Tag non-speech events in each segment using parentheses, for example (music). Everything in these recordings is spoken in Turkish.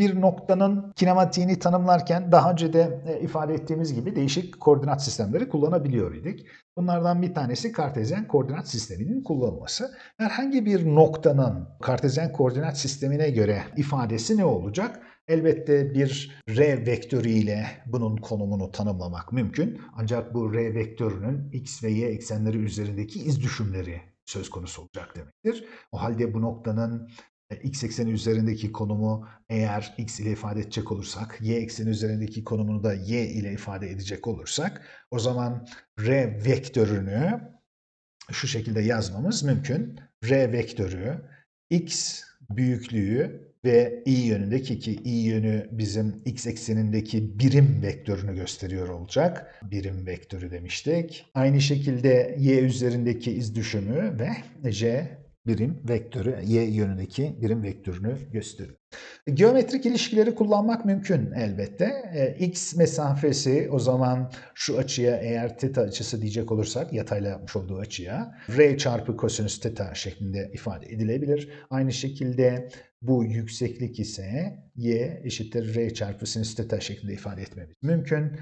Bir noktanın kinematiğini tanımlarken daha önce de e, ifade ettiğimiz gibi değişik koordinat sistemleri kullanabiliyor idik. Bunlardan bir tanesi kartezyen koordinat sisteminin kullanılması. Herhangi bir noktanın kartezyen koordinat sistemine göre ifadesi ne olacak? Elbette bir R vektörü ile bunun konumunu tanımlamak mümkün. Ancak bu R vektörünün X ve Y eksenleri üzerindeki iz düşümleri söz konusu olacak demektir. O halde bu noktanın x ekseni üzerindeki konumu eğer x ile ifade edecek olursak, y ekseni üzerindeki konumunu da y ile ifade edecek olursak, o zaman r vektörünü şu şekilde yazmamız mümkün. r vektörü x büyüklüğü ve i yönündeki ki i yönü bizim x eksenindeki birim vektörünü gösteriyor olacak. Birim vektörü demiştik. Aynı şekilde y üzerindeki iz düşümü ve j birim vektörü, y yönündeki birim vektörünü gösteriyor. Geometrik ilişkileri kullanmak mümkün elbette. E, x mesafesi o zaman şu açıya eğer teta açısı diyecek olursak yatayla yapmış olduğu açıya r çarpı kosinüs teta şeklinde ifade edilebilir. Aynı şekilde bu yükseklik ise y eşittir r çarpı sinüs teta şeklinde ifade etmemiz mümkün.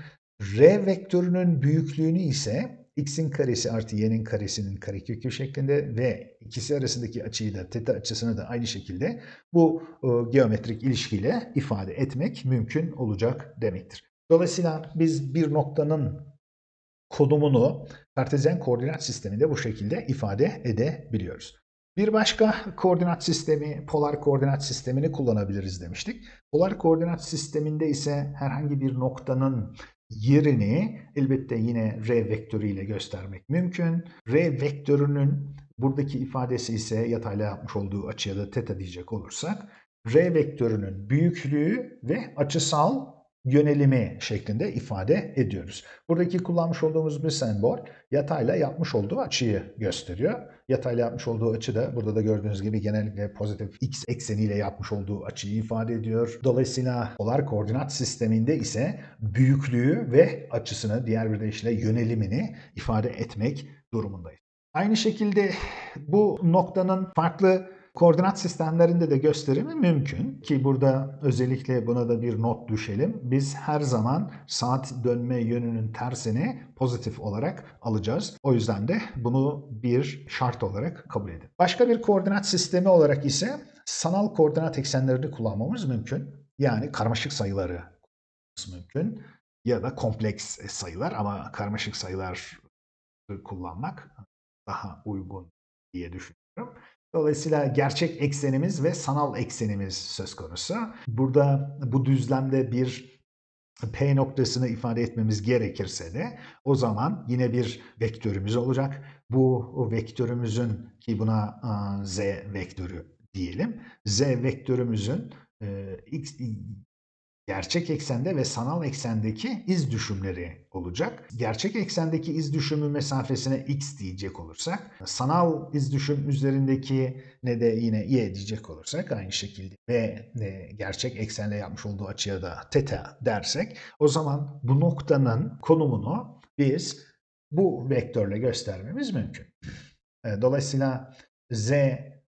R vektörünün büyüklüğünü ise x'in karesi artı y'nin karesinin karekökü şeklinde ve ikisi arasındaki açıyı da teta açısını da aynı şekilde bu e, geometrik ilişkiyle ifade etmek mümkün olacak demektir. Dolayısıyla biz bir noktanın konumunu kartezyen koordinat sisteminde bu şekilde ifade edebiliyoruz. Bir başka koordinat sistemi, polar koordinat sistemini kullanabiliriz demiştik. Polar koordinat sisteminde ise herhangi bir noktanın yerini elbette yine r vektörüyle göstermek mümkün. R vektörünün buradaki ifadesi ise yatayla yapmış olduğu açıya da teta diyecek olursak r vektörünün büyüklüğü ve açısal yönelimi şeklinde ifade ediyoruz. Buradaki kullanmış olduğumuz bir sembol yatayla yapmış olduğu açıyı gösteriyor. Yatayla yapmış olduğu açı da burada da gördüğünüz gibi genellikle pozitif x ekseniyle yapmış olduğu açıyı ifade ediyor. Dolayısıyla polar koordinat sisteminde ise büyüklüğü ve açısını diğer bir deyişle yönelimini ifade etmek durumundayız. Aynı şekilde bu noktanın farklı Koordinat sistemlerinde de gösterimi mümkün ki burada özellikle buna da bir not düşelim. Biz her zaman saat dönme yönünün tersini pozitif olarak alacağız. O yüzden de bunu bir şart olarak kabul edin. Başka bir koordinat sistemi olarak ise sanal koordinat eksenlerini kullanmamız mümkün. Yani karmaşık sayıları mümkün ya da kompleks sayılar ama karmaşık sayılar kullanmak daha uygun diye düşünüyorum. Dolayısıyla gerçek eksenimiz ve sanal eksenimiz söz konusu. Burada bu düzlemde bir P noktasını ifade etmemiz gerekirse de o zaman yine bir vektörümüz olacak. Bu vektörümüzün ki buna z vektörü diyelim. Z vektörümüzün x gerçek eksende ve sanal eksendeki iz düşümleri olacak. Gerçek eksendeki iz düşümü mesafesine x diyecek olursak, sanal iz düşüm üzerindeki ne de yine y diyecek olursak aynı şekilde ve gerçek eksenle yapmış olduğu açıya da teta dersek o zaman bu noktanın konumunu biz bu vektörle göstermemiz mümkün. Dolayısıyla z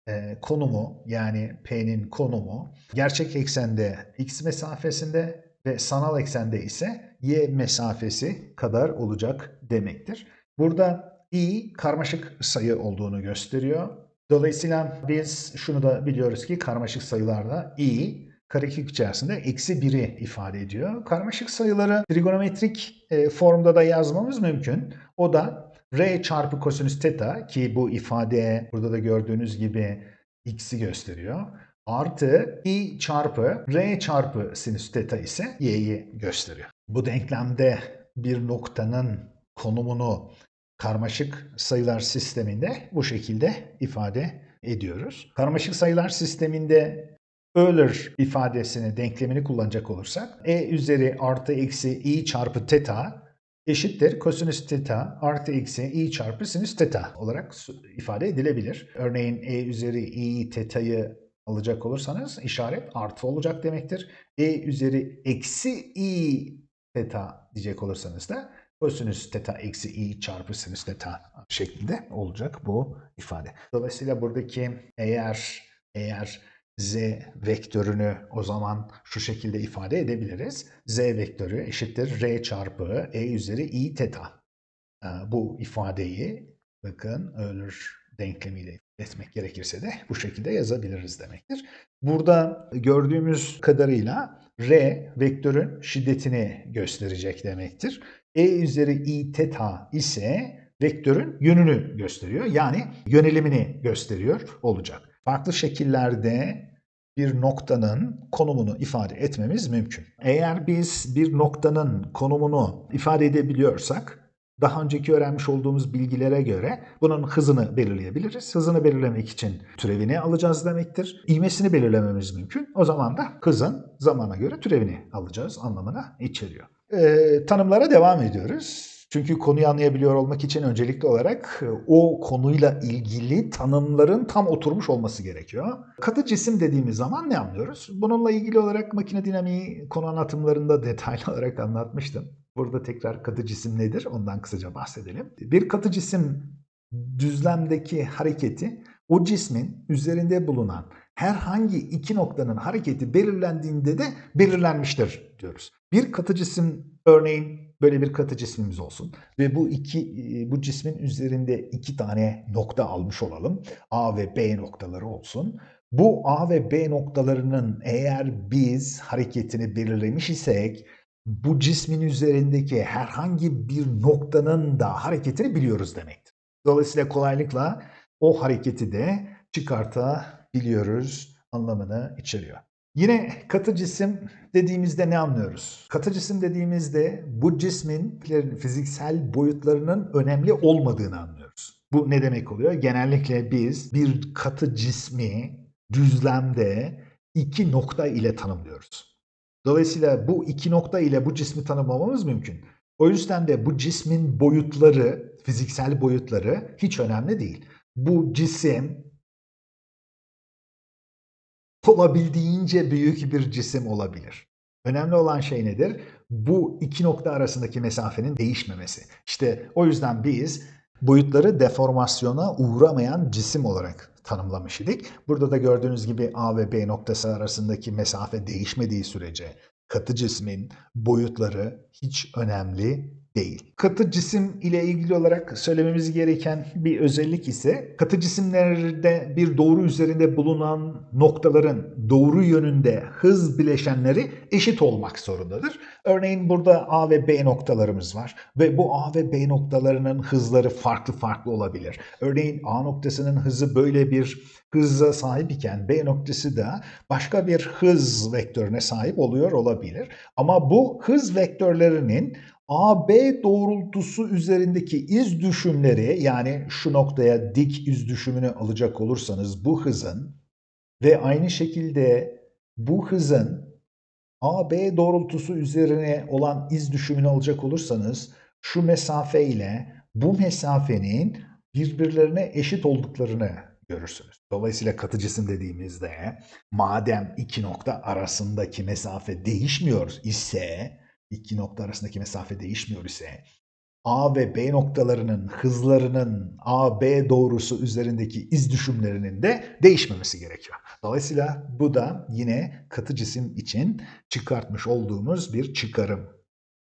e, konumu yani P'nin konumu gerçek eksende x mesafesinde ve sanal eksende ise y mesafesi kadar olacak demektir. Burada i karmaşık sayı olduğunu gösteriyor. Dolayısıyla biz şunu da biliyoruz ki karmaşık sayılarda i karekök içerisinde eksi 1'i ifade ediyor. Karmaşık sayıları trigonometrik e, formda da yazmamız mümkün. O da r çarpı kosinüs teta ki bu ifade burada da gördüğünüz gibi x'i gösteriyor. Artı i çarpı r çarpı sinüs teta ise y'yi gösteriyor. Bu denklemde bir noktanın konumunu karmaşık sayılar sisteminde bu şekilde ifade ediyoruz. Karmaşık sayılar sisteminde Euler ifadesini, denklemini kullanacak olursak e üzeri artı eksi i çarpı teta eşittir kosinüs teta artı eksi i çarpı sinüs teta olarak ifade edilebilir. Örneğin e üzeri i teta'yı alacak olursanız işaret artı olacak demektir. e üzeri eksi i teta diyecek olursanız da kosinüs teta eksi i çarpı sinüs teta şeklinde olacak bu ifade. Dolayısıyla buradaki eğer eğer z vektörünü o zaman şu şekilde ifade edebiliriz. z vektörü eşittir r çarpı e üzeri i teta. Ee, Bu ifadeyi bakın Euler denklemiyle etmek gerekirse de bu şekilde yazabiliriz demektir. Burada gördüğümüz kadarıyla r vektörün şiddetini gösterecek demektir. E üzeri i teta ise vektörün yönünü gösteriyor. Yani yönelimini gösteriyor olacak. Farklı şekillerde bir noktanın konumunu ifade etmemiz mümkün. Eğer biz bir noktanın konumunu ifade edebiliyorsak daha önceki öğrenmiş olduğumuz bilgilere göre bunun hızını belirleyebiliriz. Hızını belirlemek için türevini alacağız demektir. İvmesini belirlememiz mümkün. O zaman da hızın zamana göre türevini alacağız anlamına içeriyor. Ee, tanımlara devam ediyoruz. Çünkü konuyu anlayabiliyor olmak için öncelikli olarak e, o konuyla ilgili tanımların tam oturmuş olması gerekiyor. Katı cisim dediğimiz zaman ne anlıyoruz? Bununla ilgili olarak makine dinamiği konu anlatımlarında detaylı (laughs) olarak anlatmıştım. Burada tekrar katı cisim nedir? Ondan kısaca bahsedelim. Bir katı cisim düzlemdeki hareketi o cismin üzerinde bulunan herhangi iki noktanın hareketi belirlendiğinde de belirlenmiştir diyoruz. Bir katı cisim örneğin böyle bir katı cismimiz olsun ve bu iki bu cismin üzerinde iki tane nokta almış olalım. A ve B noktaları olsun. Bu A ve B noktalarının eğer biz hareketini belirlemiş isek bu cismin üzerindeki herhangi bir noktanın da hareketini biliyoruz demektir. Dolayısıyla kolaylıkla o hareketi de çıkartabiliyoruz anlamını içeriyor. Yine katı cisim dediğimizde ne anlıyoruz? Katı cisim dediğimizde bu cismin fiziksel boyutlarının önemli olmadığını anlıyoruz. Bu ne demek oluyor? Genellikle biz bir katı cismi düzlemde iki nokta ile tanımlıyoruz. Dolayısıyla bu iki nokta ile bu cismi tanımlamamız mümkün. O yüzden de bu cismin boyutları, fiziksel boyutları hiç önemli değil. Bu cisim olabildiğince büyük bir cisim olabilir. Önemli olan şey nedir? Bu iki nokta arasındaki mesafenin değişmemesi. İşte o yüzden biz boyutları deformasyona uğramayan cisim olarak tanımlamış idik. Burada da gördüğünüz gibi A ve B noktası arasındaki mesafe değişmediği sürece katı cismin boyutları hiç önemli değil. Katı cisim ile ilgili olarak söylememiz gereken bir özellik ise katı cisimlerde bir doğru üzerinde bulunan noktaların doğru yönünde hız bileşenleri eşit olmak zorundadır. Örneğin burada A ve B noktalarımız var ve bu A ve B noktalarının hızları farklı farklı olabilir. Örneğin A noktasının hızı böyle bir hıza sahip iken B noktası da başka bir hız vektörüne sahip oluyor olabilir. Ama bu hız vektörlerinin AB doğrultusu üzerindeki iz düşümleri yani şu noktaya dik iz düşümünü alacak olursanız bu hızın ve aynı şekilde bu hızın AB doğrultusu üzerine olan iz düşümünü alacak olursanız şu mesafe ile bu mesafenin birbirlerine eşit olduklarını görürsünüz. Dolayısıyla katı cisim dediğimizde madem iki nokta arasındaki mesafe değişmiyor ise iki nokta arasındaki mesafe değişmiyor ise A ve B noktalarının hızlarının A-B doğrusu üzerindeki iz düşümlerinin de değişmemesi gerekiyor. Dolayısıyla bu da yine katı cisim için çıkartmış olduğumuz bir çıkarım.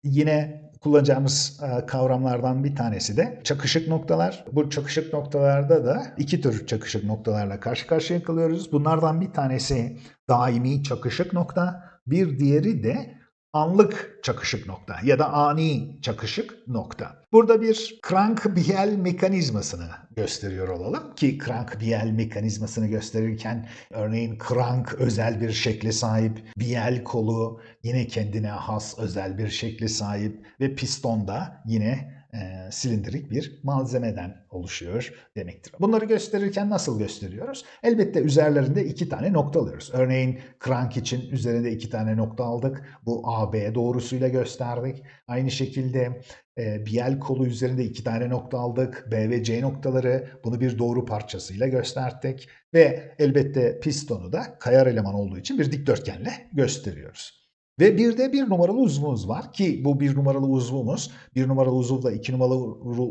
Yine kullanacağımız e, kavramlardan bir tanesi de çakışık noktalar. Bu çakışık noktalarda da iki tür çakışık noktalarla karşı karşıya kalıyoruz. Bunlardan bir tanesi daimi çakışık nokta, bir diğeri de anlık çakışık nokta ya da ani çakışık nokta. Burada bir Crank-Biel mekanizmasını gösteriyor olalım ki Crank-Biel mekanizmasını gösterirken örneğin Crank özel bir şekle sahip, Biel kolu yine kendine has özel bir şekle sahip ve piston da yine e, silindirik bir malzemeden oluşuyor demektir. Bunları gösterirken nasıl gösteriyoruz? Elbette üzerlerinde iki tane nokta alıyoruz. Örneğin crank için üzerinde iki tane nokta aldık. Bu AB doğrusuyla gösterdik. Aynı şekilde e, biel kolu üzerinde iki tane nokta aldık. B ve C noktaları bunu bir doğru parçasıyla gösterdik. Ve elbette pistonu da kayar eleman olduğu için bir dikdörtgenle gösteriyoruz. Ve bir de bir numaralı uzvumuz var ki bu bir numaralı uzvumuz bir numaralı uzuvla iki numaralı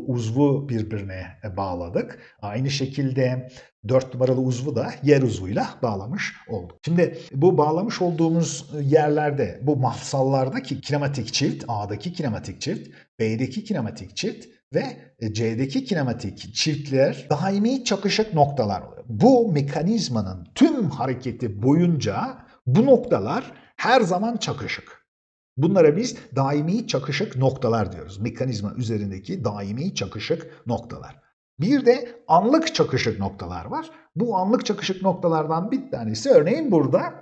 uzvu birbirine bağladık. Aynı şekilde dört numaralı uzvu da yer uzvuyla bağlamış olduk. Şimdi bu bağlamış olduğumuz yerlerde bu mafsallardaki kinematik çift, A'daki kinematik çift, B'deki kinematik çift ve C'deki kinematik çiftler daimi çakışık noktalar oluyor. Bu mekanizmanın tüm hareketi boyunca bu noktalar her zaman çakışık. Bunlara biz daimi çakışık noktalar diyoruz. Mekanizma üzerindeki daimi çakışık noktalar. Bir de anlık çakışık noktalar var. Bu anlık çakışık noktalardan bir tanesi örneğin burada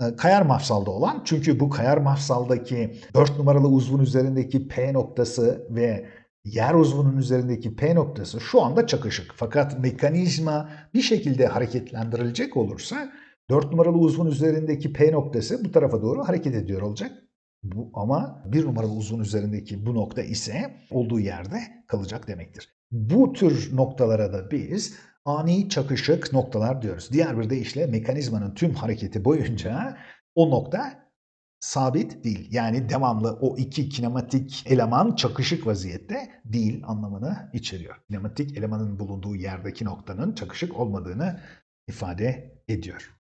e, kayar mafsalda olan. Çünkü bu kayar mafsaldaki 4 numaralı uzvun üzerindeki P noktası ve yer uzvunun üzerindeki P noktası şu anda çakışık. Fakat mekanizma bir şekilde hareketlendirilecek olursa 4 numaralı uzvun üzerindeki P noktası bu tarafa doğru hareket ediyor olacak. Bu, ama 1 numaralı uzvun üzerindeki bu nokta ise olduğu yerde kalacak demektir. Bu tür noktalara da biz ani çakışık noktalar diyoruz. Diğer bir deyişle mekanizmanın tüm hareketi boyunca o nokta sabit değil. Yani devamlı o iki kinematik eleman çakışık vaziyette değil anlamını içeriyor. Kinematik elemanın bulunduğu yerdeki noktanın çakışık olmadığını ifade ediyor.